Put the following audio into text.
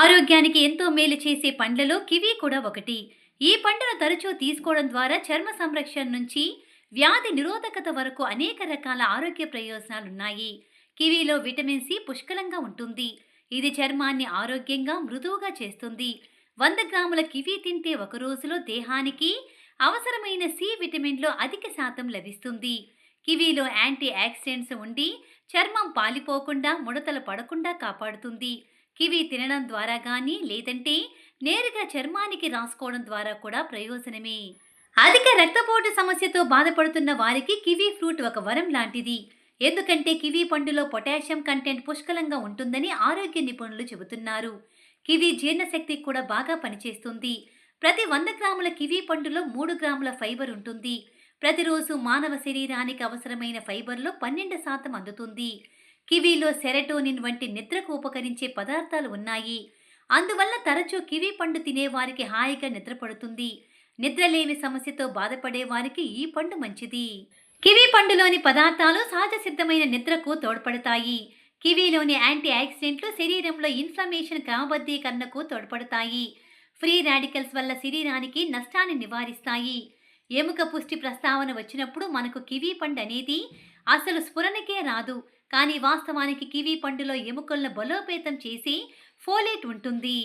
ఆరోగ్యానికి ఎంతో మేలు చేసే పండ్లలో కివి కూడా ఒకటి. ఈ పండును తరచూ తీసుకోవడం ద్వారా చర్మ సంరక్షణ నుంచి వ్యాధి నిరోధకత వరకు అనేక రకాల ఆరోగ్య ప్రయోజనాలున్నాయి. కివీలో విటమిన్ సి పుష్కలంగా ఉంటుంది. ఇది చర్మాన్ని ఆరోగ్యంగా మృదువుగా చేస్తుంది. వంద గ్రాముల కివీ తింటే ఒక రోజులో దేహానికి అవసరమైన సి విటమిన్లో అధిక శాతం లభిస్తుంది. కివీలో యాంటీ ఆక్సిడెంట్స్ ఉండి చర్మం పాలిపోకుండా ముడతలు పడకుండా కాపాడుతుంది. కివి తినడం ద్వారా కానీ లేదంటే నేరుగా చర్మానికి రాసుకోవడం ద్వారా కూడా ప్రయోజనమే. అధిక రక్తపోటు సమస్యతో బాధపడుతున్న వారికి కివీ ఫ్రూట్ ఒక వరం లాంటిది. ఎందుకంటే కివీ పండులో పొటాషియం కంటెంట్ పుష్కలంగా ఉంటుందని ఆరోగ్య నిపుణులు చెబుతున్నారు. కివీ జీర్ణశక్తి కూడా బాగా పనిచేస్తుంది. ప్రతి వంద గ్రాముల కివీ పండులో మూడు గ్రాముల ఫైబర్ ఉంటుంది. ప్రతిరోజు మానవ శరీరానికి అవసరమైన ఫైబర్లో పన్నెండు శాతం అందుతుంది. కివీలో సెరటోనిన్ వంటి నిద్రకు ఉపకరించే పదార్థాలు ఉన్నాయి. అందువల్ల తరచూ కివీ పండు తినేవారికి హాయిగా నిద్రపడుతుంది. నిద్రలేమి సమస్యతో బాధపడే వారికి ఈ పండు మంచిది. కివీ పండులోని పదార్థాలు సహజ సిద్ధమైన నిద్రకు తోడ్పడతాయి. కివీలోని యాంటీ ఆక్సిడెంట్లు శరీరంలో ఇన్ఫ్లమేషన్ క్రమబద్ధీకరణకు తోడ్పడతాయి. ఫ్రీ రాడికల్స్ వల్ల శరీరానికి నష్టాన్ని నివారిస్తాయి. ఎముక పుష్టి ప్రస్తావన వచ్చినప్పుడు మనకు కివీ పండు అనేది అసలు స్ఫురణకే రాదు. కానీ వాస్తవానికి కివీ పండులో ఎముకలను బలోపేతం చేసి ఫోలేట్ ఉంటుంది.